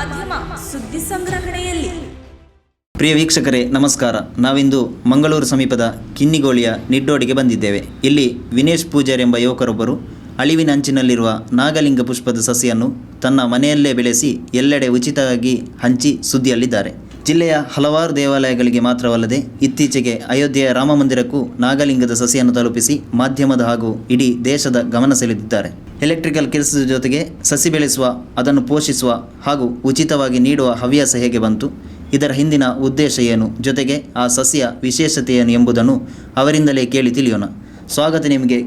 ಮಾಧ್ಯಮ ಸುದ್ದಿ ಸಂಗ್ರಹಣೆಯಲ್ಲಿ. ಪ್ರಿಯ ವೀಕ್ಷಕರೇ, ನಮಸ್ಕಾರ. ನಾವಿಂದು ಮಂಗಳೂರು ಸಮೀಪದ ಕಿನ್ನಿಗೋಳಿಯ ನಿಡ್ಡೋಡಿಗೆ ಬಂದಿದ್ದೇವೆ. ಇಲ್ಲಿ ವಿನೇಶ್ ಪೂಜಾರ್ ಎಂಬ ಯುವಕರೊಬ್ಬರು ಅಳಿವಿನ ಅಂಚಿನಲ್ಲಿರುವ ನಾಗಲಿಂಗ ಪುಷ್ಪದ ಸಸಿಯನ್ನು ತನ್ನ ಮನೆಯಲ್ಲೇ ಬೆಳೆಸಿ ಎಲ್ಲೆಡೆ ಉಚಿತವಾಗಿ ಹಂಚಿ ಸುದ್ದಿಯಲ್ಲಿದ್ದಾರೆ. ಜಿಲ್ಲೆಯ ಹಲವಾರು ದೇವಾಲಯಗಳಿಗೆ ಮಾತ್ರವಲ್ಲದೆ ಇತ್ತೀಚೆಗೆ ಅಯೋಧ್ಯೆಯ ರಾಮ ಮಂದಿರಕ್ಕೂ ನಾಗಲಿಂಗದ ಸಸಿಯನ್ನು ತಲುಪಿಸಿ ಮಾಧ್ಯಮದ ಹಾಗೂ ಇಡೀ ದೇಶದ ಗಮನ ಸೆಳೆದಿದ್ದಾರೆ. ಎಲೆಕ್ಟ್ರಿಕಲ್ ಕೆಲಸದ ಜೊತೆಗೆ ಸಸಿ ಬೆಳೆಸುವ, ಅದನ್ನು ಪೋಷಿಸುವ ಹಾಗೂ ಉಚಿತವಾಗಿ ನೀಡುವ ಹವ್ಯಾಸ ಹೇಗೆ ಬಂತು, ಇದರ ಹಿಂದಿನ ಉದ್ದೇಶ ಏನು, ಜೊತೆಗೆ ಆ ಸಸ್ಯ ವಿಶೇಷತೆ ಏನು ಎಂಬುದನ್ನು ಅವರಿಂದಲೇ ಕೇಳಿ ತಿಳಿಯೋಣ. ಸ್ವಾಗತ ನಿಮಗೆ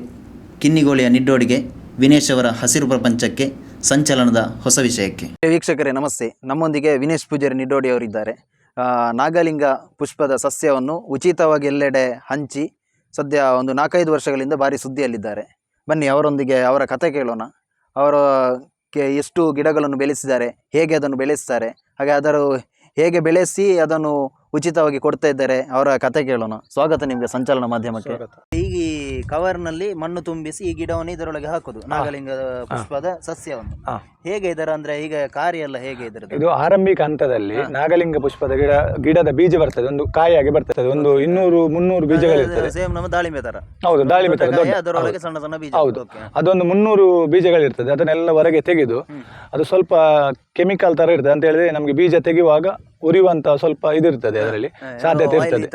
ಕಿನ್ನಿಗೋಳಿಯ ನಿಡ್ಡೋಡಿಗೆ, ವಿನೇಶ್ ಅವರ ಹಸಿರು ಪ್ರಪಂಚಕ್ಕೆ ಸಂಚಲನದ ಹೊಸ ವಿಷಯಕ್ಕೆ. ವೀಕ್ಷಕರೇ ನಮಸ್ತೆ. ನಮ್ಮೊಂದಿಗೆ ವಿನೇಶ್ ಪೂಜಾರಿ ನಿಡೋಡಿ ಅವರಿದ್ದಾರೆ. ನಾಗಲಿಂಗ ಪುಷ್ಪದ ಸಸ್ಯವನ್ನು ಉಚಿತವಾಗಿ ಎಲ್ಲೆಡೆ ಹಂಚಿ ಸದ್ಯ ಒಂದು ನಾಲ್ಕೈದು ವರ್ಷಗಳಿಂದ ಭಾರಿ ಸುದ್ದಿಯಲ್ಲಿದ್ದಾರೆ. ಬನ್ನಿ ಅವರೊಂದಿಗೆ ಅವರ ಕತೆ ಕೇಳೋಣ. ಅವರ ಕೆ ಎಷ್ಟು ಗಿಡಗಳನ್ನು ಬೆಳೆಸಿದ್ದಾರೆ ಹೇಗೆ ಅದನ್ನು ಬೆಳೆಸ್ತಾರೆ ಹಾಗೆ ಅದರ ಹೇಗೆ ಬೆಳೆಸಿ ಅದನ್ನು ಉಚಿತವಾಗಿ ಕೊಡ್ತಾ ಇದ್ದಾರೆ ಅವರ ಕತೆ ಕೇಳೋಣ. ಸ್ವಾಗತ ನಿಮಗೆ ಸಂಚಲನ ಮಾಧ್ಯಮಕ್ಕೆ. ಕವರ್ನಲ್ಲಿ ಮಣ್ಣು ತುಂಬಿಸಿ ಈ ಗಿಡವನ್ನು ಇದರೊಳಗೆ ಹಾಕುದು. ನಾಗಲಿಂಗ ಪುಷ್ಪದ ಸಸ್ಯವನ್ನು. ಹೇಗೆ ಇದರ ಅಂದ್ರೆ ಈಗ ಕಾರ್ಯ ಎಲ್ಲ ಹೇಗೆ ಇದರ ಇದು ಆರಂಭಿಕ ಹಂತದಲ್ಲಿ ನಾಗಲಿಂಗ ಪುಷ್ಪದ ಗಿಡ ಗಿಡದ ಬೀಜ ಬರ್ತದೆ ಒಂದು ಕಾಯಿಯಾಗಿ ಬರ್ತದೆ ಒಂದು ಇನ್ನೂರು ಮುನ್ನೂರು ಬೀಜಗಳಿರ್ತದೆ ಸೇಮ್ ನಮ್ಮ ದಾಳಿಂಬೆ ತರ. ಹೌದು ದಾಳಿಂಬೆ ತರ ಅದರೊಳಗೆ. ಸಣ್ಣ ಸಣ್ಣ ಬೀಜ ಹೌದು. ಅದೊಂದು ಮುನ್ನೂರು ಬೀಜಗಳಿರ್ತದೆ ಅದನ್ನೆಲ್ಲ ಹೊರಗೆ ತೆಗೆದು ಅದು ಸ್ವಲ್ಪ ಕೆಮಿಕಲ್ ತರ ಇರ್ತದೆ ಅಂತ ಹೇಳಿದ್ರೆ ನಮಗೆ ಬೀಜ ತೆಗೆಯುವಾಗ ಉರಿಯುವಂತ ಸ್ವಲ್ಪ ಇದಿರ್ತದೆ ಅದರಲ್ಲಿ ಸಾಧ್ಯತೆ ಇರ್ತದೆ.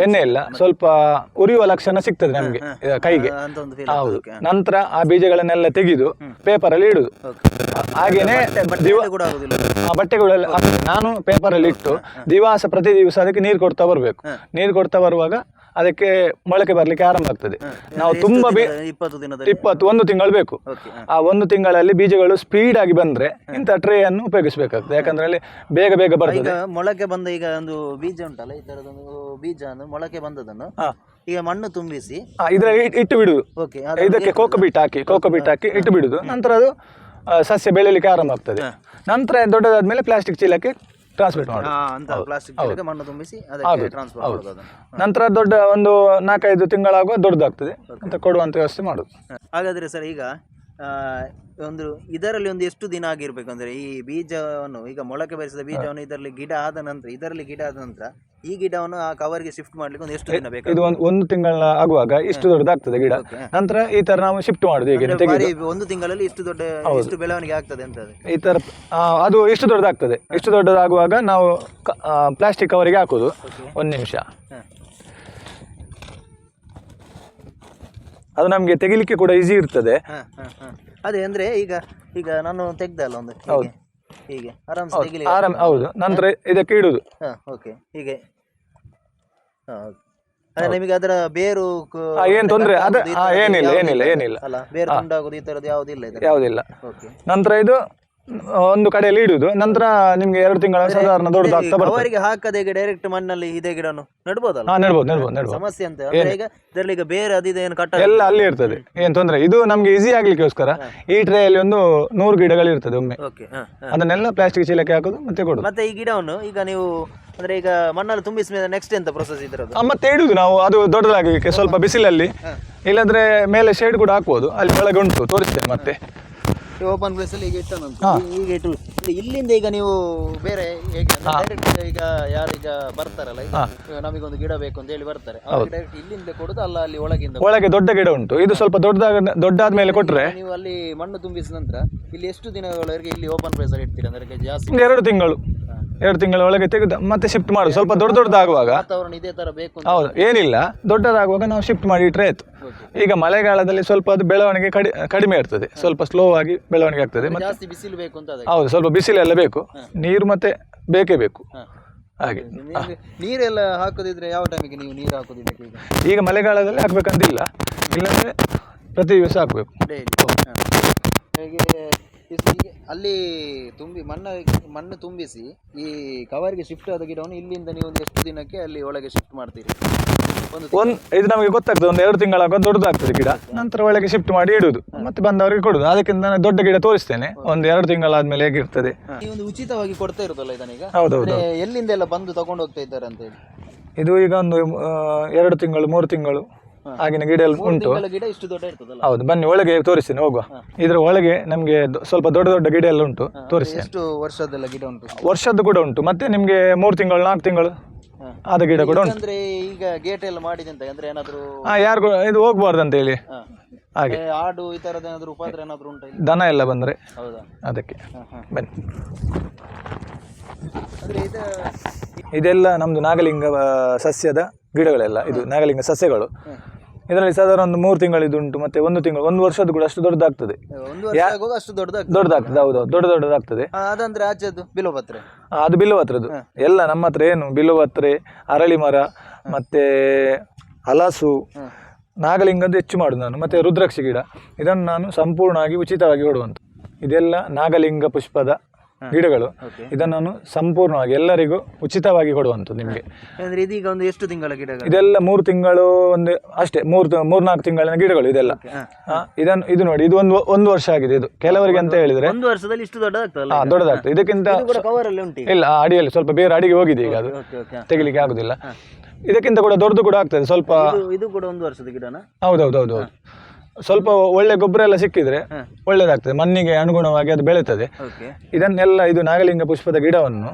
ಎಣ್ಣೆ- ಇಲ್ಲ ಸ್ವಲ್ಪ ಉರಿಯುವ ಲಕ್ಷಣ ಸಿಗ್ತದೆ ನಮಗೆ ಕೈಗೆ. ಹೌದು. ನಂತರ ಆ ಬೀಜಗಳನ್ನೆಲ್ಲ ತೆಗೆದು ಪೇಪರ್ ಅಲ್ಲಿ ಇಡುದು. ಹಾಗೇನೆ ಬಟ್ಟೆಗಳೆಲ್ಲ ನಾನು ಪೇಪರ್ ಅಲ್ಲಿ ಇಟ್ಟು ದಿವಸ ಪ್ರತಿ ದಿವಸ ಅದಕ್ಕೆ ನೀರು ಕೊಡ್ತಾ ಬರಬೇಕು. ನೀರು ಕೊಡ್ತಾ ಬರುವಾಗ ಅದಕ್ಕೆ ಮೊಳಕೆ ಬರ್ಲಿಕ್ಕೆ ಆರಂಭ ಆಗ್ತದೆ. ನಾವು ತುಂಬಾ ಇಪ್ಪತ್ತು ಒಂದು ತಿಂಗಳು ಬೇಕು. ಆ ಒಂದು ತಿಂಗಳಲ್ಲಿ ಬೀಜಗಳು ಸ್ಪೀಡ್ ಆಗಿ ಬಂದ್ರೆ ಇಂಥ ಟ್ರೇ ಅನ್ನು ಉಪಯೋಗಿಸಬೇಕಾಗ್ತದೆ. ಯಾಕಂದ್ರೆ ಅಲ್ಲಿ ಬೇಗ ಬೇಗ ಬರ್ತದೆ ಮೊಳಕೆ ಬಂದ ಈಗ ಒಂದು ಬೀಜ ಉಂಟಲ್ಲ ಈ ತರದೊಂದು ಬೀಜ ಅಂದ್ರೆ ಮೊಳಕೆ ಬಂದದನ್ನು ಈಗ ಮಣ್ಣು ತುಂಬಿಸಿ ಇಟ್ಟು ಬಿಡುದು. ಓಕೆ ಇದಕ್ಕೆ ಕೋಕೋ ಬೀಟ್ ಹಾಕಿ ಕೋಕೋ ಬೀಟ್ ಹಾಕಿ ಇಟ್ಟು ಬಿಡುದು. ನಂತರ ಅದು ಸಸ್ಯ ಬೆಳೆಯಲಿಕ್ಕೆ ಆರಂಭ ಆಗ್ತದೆ. ನಂತರ ದೊಡ್ಡದಾದ್ಮೇಲೆ ಪ್ಲಾಸ್ಟಿಕ್ ಚೀಲಕ್ಕೆ ಟ್ರಾನ್ಸ್ಮಿಟ್ ಮಾಡಿ ಮಣ್ಣು ತುಂಬಿಸಿ ನಂತರ ದೊಡ್ಡ ಒಂದು ನಾಲ್ಕೈದು ತಿಂಗಳಾಗುವ ದೊಡ್ಡದಾಗ್ತದೆ. ಅಂತ ಕೊಡುವಂತ ವ್ಯವಸ್ಥೆ ಮಾಡುದು. ಹಾಗಾದ್ರೆ ಸರ್ ಈಗ ಒಂದು ಇದರಲ್ಲಿ ಒಂದು ಎಷ್ಟು ದಿನ ಆಗಿರ್ಬೇಕು? ಅಂದ್ರೆ ಈ ಬೀಜವನ್ನು ಈಗ ಮೊಳಕೆ ಬರಿಸಿದ ಬೀಜವನ್ನು ಇದರಲ್ಲಿ ಗಿಡ ಆದ ನಂತರ ಇದರಲ್ಲಿ ಗಿಡ ಆದ ನಂತರ ಈ ಗಿಡವನ್ನು ಆ ಕವರ್ಗೆ ಶಿಫ್ಟ್ ಮಾಡ್ಲಿಕ್ಕೆ ಒಂದು ಎಷ್ಟು ದಿನ ಬೇಕು ಇದು ಒಂದು ಒಂದು ತಿಂಗಳ ಆಗುವಾಗ ಇಷ್ಟು ದೊಡ್ಡದಾಗ್ತದೆ ಗಿಡ. ನಂತರ ಈ ತರ ನಾವು ಶಿಫ್ಟ್ ಮಾಡುದು ಈಗ ಒಂದು ತಿಂಗಳಲ್ಲಿ ಇಷ್ಟು ದೊಡ್ಡ ಇಷ್ಟು ಬೆಳವಣಿಗೆ ಆಗ್ತದೆ ಅಂತ. ಈ ತರ ಅದು ಇಷ್ಟು ದೊಡ್ಡದಾಗ್ತದೆ. ಇಷ್ಟು ದೊಡ್ಡದಾಗುವಾಗ ನಾವು ಪ್ಲಾಸ್ಟಿಕ್ ಕವರಿಗೆ ಹಾಕುದು. ಒಂದು ನಿಮಿಷ. ಅದು ನಮಗೆ ತೆಗಿಲಿಕ್ಕೆ ಕೂಡ ಈಸಿ ಇರ್ತದೆ. ಅದೇ ಅಂದ್ರೆ ಈಗ ಈಗ ನಾನು ತೆಗ್ದೆ ಅಲ್ಲ ಒಂದು ಹೀಗೆ ಹೀಗೆ. ಆರಾಮ್ಸೆ ತೆಗಿಲಿ ಆರಾಮ್ ಹೌದು. ನಂತರ ಇದಕ್ಕೆ ಇಡುದು. ಹಾ ಓಕೆ. ಹೀಗೆ. ಹಾ, okay. ಅದೇ ನಿಮಗೆ ಅದರ ಬೇರು ಕು- ಏನ್ ತೊಂದ್ರೆ? ಅದ ಈ ಏನಿಲ್ಲ ಏನಿಲ್ಲ ಏನಿಲ್ಲ. ಅಲ್ಲ ಬೇರು ತುಂಡಾಗೋದು ಈ ತರದ್ದು ಯಾವುದಿಲ್ಲ ಇದೆ ಯಾವುದಿಲ್ಲ. ಓಕೆ. ನಂತರ ಇದು ಒಂದು ಕಡೆಯಲ್ಲಿ ಇಡುದು. ನಂತರ ನಿಮ್ಗೆ ಎರಡು ತಿಂಗಳ ಸಾಧಾರಣ ದೊಡ್ಡದಾಗ್ತಾ ಬರ್ತದೆ. ಅವರಿಗೆ ಹಾಕದೆ ಈಗ ಡೈರೆಕ್ಟ್ ಮಣ್ಣಲ್ಲಿ ಇದೇ ಗಿಡನು. ನಡ್ಬೋದಲ್ಲ? ಹಾ ನೆಡ್ಬೋದು ನೆಡ್ಬೋದು ನೆಡ್ಬೋದು. ಸಮಸ್ಯೆ ಅಂತ. ಅಂದ್ರೆ ಈಗ ಇದರಲ್ಲಿ ಈಗ ಬೇರೆ ಅದಿದೆ ಏನು ಕಟ್ಟ ಎಲ್ಲ ಅಲ್ಲಿ ಇರ್ತದೆ. ಏನ್ ತೊಂದರೆ ಇದು ನಮ್ಗೆ ಈಸಿ ಆಗ್ಲಿಕ್ಕೋಸ್ಕರ ಈ ಟ್ರೇಯಲ್ಲಿ ಒಂದು ನೂರು ಗಿಡಗಳು ಇರ್ತದೆ ಒಮ್ಮೆ. ಓಕೆ. ಅದನ್ನೆಲ್ಲ ಪ್ಲಾಸ್ಟಿಕ್ ಚೀಲಕ್ಕೆ ಹಾಕೋದು ಮತ್ತೆ ಕೊಡುದು. ಮತ್ತೆ ಈ ಗಿಡವನ್ನು ಈಗ ನೀವು ಅಂದ್ರೆ ಈಗ ಮಣ್ಣಲ್ಲಿ ತುಂಬಿಸಿದ ಮೇಲೆ ನೆಕ್ಸ್ಟ್ ಎಂತ ಪ್ರೊಸೆಸ್ ಇದ್ರದ್ದು ಮತ್ತೆ ಇಡುದು ನಾವು. ಅದು ದೊಡ್ಡದಾಗಲಿಕ್ಕೆ ಸ್ವಲ್ಪ ಬಿಸಿಲಲ್ಲಿ. ಇಲ್ಲಾಂದ್ರೆ ಮೇಲೆ ಶೇಡ್ ಕೂಡ ಹಾಕ್ಬೋದು. ಅಲ್ಲಿ ಒಳಗೆ ಉಂಟು ತೋರಿಸ್ತೇನೆ ಮತ್ತೆ. ಓಪನ್ ಪ್ಲೇಸ್ ಅಲ್ಲಿ ಈಗ ಇಟ್ಟನಂತ ಈಗ ಇಟ್ಟು ಇಲ್ಲಿಂದ ಈಗ ನೀವು ಬೇರೆ ಈಗ ಡೈರೆಕ್ಟ್ ಈಗ ಯಾರೀಗ ಬರ್ತಾರಲ್ಲ ಈಗ ನಮಗೊಂದು ಗಿಡ ಬೇಕು ಅಂತ ಹೇಳಿ ಬರ್ತಾರೆ. ಡೈರೆಕ್ಟ್ ಇಲ್ಲಿಂದ ಕೊಡುದು ಅಲ್ಲ ಅಲ್ಲಿ ಒಳಗಿಂದ ಒಳಗೆ ದೊಡ್ಡ ಗಿಡ ಉಂಟು. ಇದು ಸ್ವಲ್ಪ ದೊಡ್ಡದಾಗ ದೊಡ್ಡಾದ್ಮೇಲೆ ಕೊಟ್ರೆ ನೀವು ಅಲ್ಲಿ ಮಣ್ಣು ತುಂಬಿಸಿದ ನಂತರ ಇಲ್ಲಿ ಎಷ್ಟು ದಿನಗಳವರೆಗೆ ಇಲ್ಲಿ ಓಪನ್ ಪ್ಲೇಸ್ ಅಲ್ಲಿ ಇಡ್ತೀರಾ ಅಂದ್ರೆ ಜಾಸ್ತಿ ಎರಡು ತಿಂಗಳು. ಎರಡು ತಿಂಗಳ ಒಳಗೆ ತೆಗೆದು ಮತ್ತೆ ಶಿಫ್ಟ್ ಮಾಡುದು ಸ್ವಲ್ಪ ದೊಡ್ಡ ದೊಡ್ಡದಾಗುವಾಗ. ವಾತಾವರಣ ಇದೇ ತರ ಬೇಕು ಹೌದು. ಏನಿಲ್ಲ. ದೊಡ್ಡದಾಗುವಾಗ ನಾವು ಶಿಫ್ಟ್ ಮಾಡಿ ಇಟ್ರೆ ಆಯ್ತು. ಈಗ ಮಳೆಗಾಲದಲ್ಲಿ ಸ್ವಲ್ಪ ಅದು ಬೆಳವಣಿಗೆ ಕಡಿ ಕಡಿಮೆ ಇರ್ತದೆ. ಸ್ವಲ್ಪ ಸ್ಲೋ ಆಗಿ ಬೆಳವಣಿಗೆ ಆಗ್ತದೆ. ಮತ್ತೆ ಜಾಸ್ತಿ ಬಿಸಿಲು ಬೇಕು ಅಂತ ಅದಕ್ಕೆ. ಹೌದು ಸ್ವಲ್ಪ ಬಿಸಿಲೆಲ್ಲ ಬೇಕು. ನೀರು ಮತ್ತೆ ಬೇಕೇ ಬೇಕು. ಹಾಗೆ. ನೀರೆಲ್ಲ ಹಾಕೋದಿದ್ರೆ ಯಾವ ಟೈಮಿಗೆ ನೀವು ನೀರು ಹಾಕೋದಿದ್ದಕ್ಕೆ ಈಗ? ಈಗ ಮಳೆಗಾಲದಲ್ಲಿ ಹಾಕ್ಬೇಕಂತಿಲ್ಲ ಇಲ್ಲಾಂದ್ರೆ ಪ್ರತಿ ದಿವಸ ಹಾಕ್ಬೇಕು. ಡೈಲಿ ಹೇಗೆ ಅಲ್ಲಿ ತುಂಬಿ ಮಣ್ಣ ಮಣ್ಣು ತುಂಬಿಸಿ ಈ ಕವರ್ಗೆ ಶಿಫ್ಟ್ ಆದ ಗಿಡವನ್ನು ಇಲ್ಲಿಂದ ನೀವು ಒಂದು ಎಷ್ಟು ದಿನಕ್ಕೆ ಅಲ್ಲಿ ಒಳಗೆ ಶಿಫ್ಟ್ ಮಾಡ್ತೀರಿ? ಒಂದು ಇದು ನಮಗೆ ಗೊತ್ತಾಗ್ತದೆ ಒಂದು ಎರಡು ತಿಂಗಳಾಗ ದೊಡ್ಡದಾಗ್ತದೆ ಗಿಡ. ನಂತರ ಒಳಗೆ ಶಿಫ್ಟ್ ಮಾಡಿ ಇಡುದು ಮತ್ತೆ ಬಂದವರಿಗೆ ಕೊಡುದು. ಅದಕ್ಕಿಂತ ನಾನು ದೊಡ್ಡ ಗಿಡ ತೋರಿಸ್ತೇನೆ. ಒಂದು ಎರಡು ತಿಂಗಳಾದ್ಮೇಲೆ ಹೇಗಿರ್ತದೆ ಒಂದು ಉಚಿತವಾಗಿ ಕೊಡ್ತಾ ಇರೋದಲ್ಲ ಇದನ್ನೀಗ ಹೌದೌದು. ಹೌದು ಎಲ್ಲಿಂದ ಎಲ್ಲ ಬಂದು ತಗೊಂಡು ಹೋಗ್ತಾ ಇದ್ದಾರೆ ಅಂತ ಹೇಳಿ? ಇದು ಈಗ ಒಂದು ಆ, ಎರಡು ತಿಂಗಳು ಮೂರು ತಿಂಗಳು ಆಗಿನ ಗಿಡ ಎಲ್ಲ ಉಂಟು. ತಿಂಗಳ ಗಿಡ ಇಷ್ಟು ದೊಡ್ಡ ಇರ್ತದಲ್ಲ? ಹೌದು ಬನ್ನಿ ಒಳಗೆ ತೋರಿಸ್ತೇನೆ ಹೋಗುವ. ಇದ್ರ ಒಳಗೆ ನಮಗೆ ಸ್ವಲ್ಪ ದೊಡ್ಡ ದೊಡ್ಡ ಗಿಡ ಎಲ್ಲ ಉಂಟು ತೋರಿಸ್ತೇನೆ. ಎಷ್ಟು ವರ್ಷದೆಲ್ಲ ಗಿಡ ಉಂಟು? ವರ್ಷದ್ದು ಕೂಡ ಉಂಟು ಮತ್ತೆ ನಿಮಗೆ ಮೂರು ತಿಂಗಳು ನಾಲ್ಕು ತಿಂಗಳು? ಆದ ಗಿಡ ಕೂಡ ಉಂಟು. ಅಂದ್ರೆ ಈಗ ಗೇಟ್ ಎಲ್ಲ ಮಾಡಿದೆ ಅಂತ ಅಂದ್ರೆ ಏನಾದ್ರು ಹಾ ಯಾರಿಗೂ ಇದು ಹೋಗ್ಬಾರ್ದು ಅಂತ ಹೇಳಿ. ಹ. ಹಾಗೆ. ಏ, ಆಡು ಈ ತರದ ಏನಾದ್ರು ಉಪದ್ರ ಏನಾದ್ರು ಉಂಟಾ ಇಲ್ಲಿ? ದನ ಎಲ್ಲ ಬಂದ್ರೆ. ಹೌದಾ? ಅದಕ್ಕೆ. ಬನ್ನಿ. ಅಂದ್ರೆ ಇದು ಇದೆಲ್ಲ ನಮ್ದು ನಾಗಲಿಂಗ ಆ, ಸಸ್ಯದ ಗಿಡಗಳೆಲ್ಲ. ಇದು ನಾಗಲಿಂಗ ಸಸ್ಯಗಳು. ಇದರಲ್ಲಿ ಸಾಧಾರಣ ಒಂದು ಮೂರು ತಿಂಗಳಿದು ಉಂಟು ಮತ್ತೆ ಒಂದು ತಿಂಗಳು ಒಂದು ವರ್ಷದ ಕೂಡ ಅಷ್ಟು ದೊಡ್ಡದಾಗ್ತದೆ. ಒಂದು ವರ್ಷ ಆಗುವಾಗ ಅಷ್ಟು ದೊಡ್ಡದಾಗ್ತದೆ. ದೊಡ್ಡದಾಗ್ತದೆ ದೊಡ್ಡ ದೊಡ್ಡದಾಗ್ತದೆ. ಆ, ಅದಂದ್ರೆ ಆಚೆದು ಬಿಲೋಪತ್ರೆ ಆ, ಅದು ಬಿಲ್ವಪತ್ರದ್ದು ಎಲ್ಲ ನಮ್ಮ ಹತ್ರ ಏನು ಬಿಲ್ವಪತ್ರೆ ಅರಳಿ ಮರ ಮತ್ತೆ ಹಲಸು ನಾಗಲಿಂಗದ್ದು ಹೆಚ್ಚು ಮಾಡುದು ನಾನು ಮತ್ತೆ ರುದ್ರಾಕ್ಷಿ ಗಿಡ. ಇದನ್ನು ನಾನು ಸಂಪೂರ್ಣವಾಗಿ ಉಚಿತವಾಗಿ ಕೊಡುವಂತ ಇದೆಲ್ಲ ನಾಗಲಿಂಗ ಪುಷ್ಪದ ಗಿಡಗಳು. ಇದನ್ನು ನಾನು ಸಂಪೂರ್ಣವಾಗಿ ಎಲ್ಲರಿಗೂ ಉಚಿತವಾಗಿ ಕೊಡುವಂಥದ್ದು ನಿಮಗೆ. ಅಂದ್ರೆ ಇದೀಗ ಒಂದು ಎಷ್ಟು ತಿಂಗಳ ಗಿಡಗಳು? ಇದೆಲ್ಲ ಮೂರು ತಿಂಗಳು ಒಂದು ಅಷ್ಟೇ ಮೂರು ಮೂರ್ನಾಲ್ಕು ತಿಂಗಳಿನ ಗಿಡಗಳು ಇದೆಲ್ಲ. ಇದನ್ನು ಇದು ನೋಡಿ ಇದು ಒಂದು ಒಂದು ವರ್ಷ ಆಗಿದೆ ಇದು. ಕೆಲವರಿಗೆ ಅಂತ ಹೇಳಿದ್ರೆ. ಒಂದು ವರ್ಷದಲ್ಲಿ ಇಷ್ಟು ದೊಡ್ಡದಾಗ್ತದೆ. ದೊಡ್ಡದಾಗ್ತದೆ ಇದಕ್ಕಿಂತ ಇಲ್ಲ ಅಡಿಯಲ್ಲಿ ಸ್ವಲ್ಪ ಬೇರೆ ಅಡಿಗೆ ಹೋಗಿದೆ ಈಗ ಅದು. ತೆಗಿಲಿಕ್ಕೆ ಆಗುದಿಲ್ಲ. ಇದಕ್ಕಿಂತ ಕೂಡ ದೊಡ್ಡದು ಕೂಡ ಆಗ್ತದೆ ಸ್ವಲ್ಪ ಇದು ಇದು ಕೂಡ ಒಂದು ವರ್ಷದ ಗಿಡನ? ಹೌದೌದು ಹೌದು ಹೌದು ಸ್ವಲ್ಪ ಒಳ್ಳೆ ಗೊಬ್ಬರ ಎಲ್ಲ ಸಿಕ್ಕಿದ್ರೆ ಒಳ್ಳೇದಾಗ್ತದೆ. ಮಣ್ಣಿಗೆ ಅನುಗುಣವಾಗಿ ಅದು ಬೆಳೀತದೆ. ಓಕೆ. ಇದನ್ನೆಲ್ಲ ಇದು ನಾಗಲಿಂಗ ಪುಷ್ಪದ ಗಿಡವನ್ನು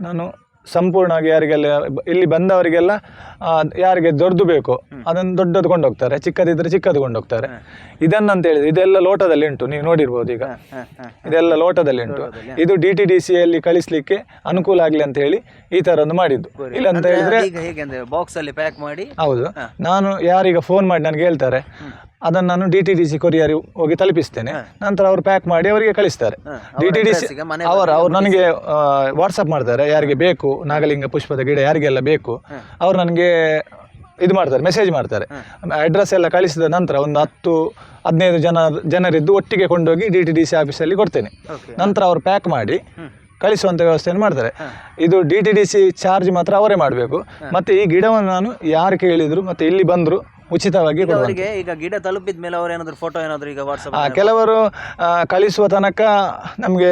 ನಾನು ಸಂಪೂರ್ಣವಾಗಿ ಯಾರಿಗೆಲ್ಲ ಬ- ಇಲ್ಲಿ ಬಂದವರಿಗೆಲ್ಲ ಆ, ಯಾರಿಗೆ ದೊಡ್ಡದು ಬೇಕು ಅದನ್ನು ದೊಡ್ಡದು ಕೊಂಡೋಗ್ತಾರೆ. ಚಿಕ್ಕದಿದ್ರೆ ಚಿಕ್ಕದು ಕೊಂಡೋಗ್ತಾರೆ. ಇದನ್ನಂತ ಹೇಳಿದ್ರೆ ಇದೆಲ್ಲ ಲೋಟದಲ್ಲಿ ಉಂಟು. ನೀವು ನೋಡಿರ್ಬೋದು ಈಗ. ಹ, ಹ. ಇದೆಲ್ಲ ಲೋಟದಲ್ಲಿ ಉಂಟು. ಇದು ಡಿ ಟಿ ಡಿ ಸಿಯಲ್ಲಿ ಕಳಿಸ್ಲಿಕ್ಕೆ ಅನುಕೂಲ ಆಗಲಿ ಅಂತ ಹೇಳಿ ಈ ತರ ಒಂದು ಮಾಡಿದ್ದು ಇಲ್ಲ ಅಂತ ಹೇಳಿದ್ರೆ ಈಗ ಹೇಗೆ ಅಂದ್ರೆ ಬಾಕ್ಸ್ ಅಲ್ಲಿ ಪ್ಯಾಕ್ ಮಾಡಿ? ಹೌದು. ನಾನು ಯಾರೀಗ ಫೋನ್ ಮಾಡಿ ನನಗೆ ಹೇಳ್ತಾರೆ. ಅದನ್ನು ನಾನು D T D C courier ಹೋಗಿ ತಲುಪಿಸ್ತೇನೆ. ನಂತರ ಅವರು ಪ್ಯಾಕ್ ಮಾಡಿ ಅವರಿಗೆ ಕಳಿಸ್ತಾರೆ. ಡಿ ಟಿ ಡಿ ಸಿ ಅವರು ಅವ್ರು ನನಗೆ ವಾಟ್ಸಪ್ ಮಾಡ್ತಾರೆ ಯಾರಿಗೆ ಬೇಕು ನಾಗಲಿಂಗ ಪುಷ್ಪದ ಗಿಡ ಯಾರಿಗೆಲ್ಲ ಬೇಕು ಅವ್ರು ನನಗೆ ಇದು ಮಾಡ್ತಾರೆ ಮೆಸೇಜ್ ಮಾಡ್ತಾರೆ. ಅಡ್ರೆಸ್ ಎಲ್ಲ ಕಳಿಸಿದ ನಂತರ ಒಂದು ಹತ್ತು ಹದಿನೈದು ಜನ ಜನರಿದ್ದು ಒಟ್ಟಿಗೆ ಕೊಂಡೋಗಿ ಡಿ ಟಿ ಡಿ ಸಿ ಆಫೀಸಲ್ಲಿ ಕೊಡ್ತೇನೆ. ನಂತರ ಅವರು ಪ್ಯಾಕ್ ಮಾಡಿ ಕಳಿಸುವಂಥ ವ್ಯವಸ್ಥೆಯನ್ನು ಮಾಡ್ತಾರೆ. ಇದು D T D C charge ಮಾತ್ರ ಅವರೇ ಮಾಡಬೇಕು. ಮತ್ತು ಈ ಗಿಡವನ್ನು ನಾನು ಯಾರು ಕೇಳಿದ್ರು ಮತ್ತು ಇಲ್ಲಿ ಬಂದರು ಉಚಿತವಾಗಿ ಅವರಿಗೆ ಈಗ ಗಿಡ ತಲುಪಿದ ಮೇಲೆ ಅವ್ರು ಏನಾದ್ರು ಫೋಟೋ ಏನಾದ್ರು ಈಗ ವಾಟ್ಸಪ್ ಆ, ಕೆಲವರು ಆ, ಕಳಿಸುವ ತನಕ ನಮಗೆ